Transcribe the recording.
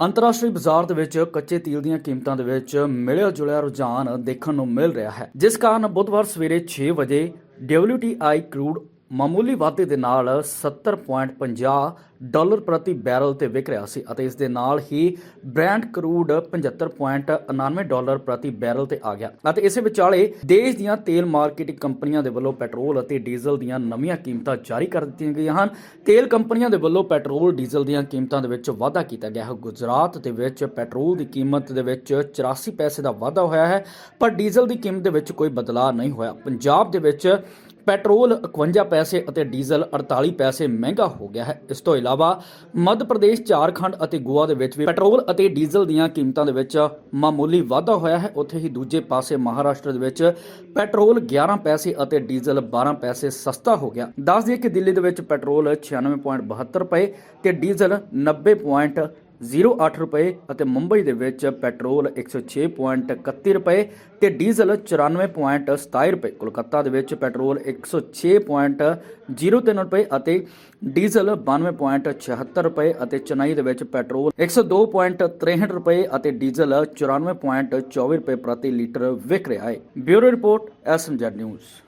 ਅੰਤਰਰਾਸ਼ਟਰੀ ਬਾਜ਼ਾਰ ਦੇ ਵਿੱਚ ਕੱਚੇ ਤੇਲ ਦੀਆਂ ਕੀਮਤਾਂ ਦੇ ਵਿੱਚ ਮਿਲਿਆ ਜੁਲਿਆ ਰੁਝਾਨ ਦੇਖਣ ਨੂੰ ਮਿਲ ਰਿਹਾ ਹੈ। ਜਿਸ ਕਾਰਨ ਬੁੱਧਵਾਰ ਸਵੇਰੇ 6 ਵਜੇ WTI ਕਰੂਡ ਮਾਮੂਲੀ ਵਾਧੇ ਦੇ ਨਾਲ 70.50 ਡਾਲਰ ਪ੍ਰਤੀ ਬੈਰਲ ਤੇ ਵਿਕ ਰਿਹਾ ਸੀ ਅਤੇ ਇਸ ਦੇ ਨਾਲ ਹੀ ਬ੍ਰੈਂਡ ਕਰੂਡ 75.99 ਡਾਲਰ ਪ੍ਰਤੀ ਬੈਰਲ ਤੇ ਆ ਗਿਆ। ਅਤੇ ਇਸੇ ਵਿਚਾਲੇ ਦੇਸ਼ ਦੀਆਂ ਤੇਲ ਮਾਰਕੀਟਿੰਗ ਕੰਪਨੀਆਂ ਦੇ ਵੱਲੋਂ ਪੈਟਰੋਲ ਅਤੇ ਡੀਜ਼ਲ ਦੀਆਂ ਨਵੀਆਂ ਕੀਮਤਾਂ ਜਾਰੀ ਕਰ ਦਿੱਤੀਆਂ ਗਈਆਂ ਹਨ। ਤੇਲ ਕੰਪਨੀਆਂ ਦੇ ਵੱਲੋਂ ਪੈਟਰੋਲ, ਡੀਜ਼ਲ ਦੀਆਂ ਕੀਮਤਾਂ ਦੇ ਵਿੱਚ ਵਾਧਾ ਕੀਤਾ ਗਿਆ ਹੈ। ਗੁਜਰਾਤ ਦੇ ਵਿੱਚ ਪੈਟਰੋਲ ਦੀ ਕੀਮਤ ਦੇ ਵਿੱਚ 84 ਪੈਸੇ ਦਾ ਵਾਧਾ ਹੋਇਆ ਹੈ, ਪਰ ਡੀਜ਼ਲ ਦੀ ਕੀਮਤ ਦੇ ਵਿੱਚ ਕੋਈ ਬਦਲਾਅ ਨਹੀਂ ਹੋਇਆ। ਪੰਜਾਬ ਦੇ ਵਿੱਚ ਪੈਟਰੋਲ 51 ਪੈਸੇ ਅਤੇ ਡੀਜ਼ਲ 48 ਪੈਸੇ ਮਹਿੰਗਾ ਹੋ ਗਿਆ ਹੈ ਇਸ ਤੋਂ ਇਲਾਵਾ ਮੱਧ ਪ੍ਰਦੇਸ਼, ਝਾਰਖੰਡ ਅਤੇ ਗੋਆ ਦੇ ਵਿੱਚ ਵੀ ਪੈਟਰੋਲ ਅਤੇ ਡੀਜ਼ਲ ਦੀਆਂ ਕੀਮਤਾਂ ਦੇ ਵਿੱਚ ਮਾਮੂਲੀ ਵਾਧਾ ਹੋਇਆ ਹੈ ਉੱਥੇ ਹੀ ਦੂਜੇ ਪਾਸੇ ਮਹਾਰਾਸ਼ਟਰ ਦੇ ਵਿੱਚ ਪੈਟਰੋਲ 11 ਪੈਸੇ ਅਤੇ ਡੀਜ਼ਲ 12 ਪੈਸੇ ਸਸਤਾ ਹੋ ਗਿਆ ਦੱਸ ਦਈਏ ਕਿ ਦਿੱਲੀ ਦੇ ਵਿੱਚ ਪੈਟਰੋਲ 96.72 ਰੁਪਏ ਤੇ ਡੀਜ਼ਲ 90. 08 ਰੁਪਏ ਅਤੇ ਮੁੰਬਈ ਦੇ ਵਿੱਚ ਪੈਟਰੋਲ 106.31 ਰੁਪਏ ਤੇ ਡੀਜ਼ਲ 94.27 ਰੁਪਏ। ਕੋਲਕਾਤਾ ਦੇ ਵਿੱਚ ਪੈਟਰੋਲ 106.03 ਰੁਪਏ ਅਤੇ ਡੀਜ਼ਲ 92.76 ਰੁਪਏ ਅਤੇ ਚੇਨਈ ਦੇ ਵਿੱਚ ਪੈਟਰੋਲ 102.63 ਰੁਪਏ ਅਤੇ ਡੀਜ਼ਲ 94.24 ਰੁਪਏ ਪ੍ਰਤੀ ਲੀਟਰ ਵਿਕ ਰਿਹਾ ਹੈ। Bureau report SMZ news.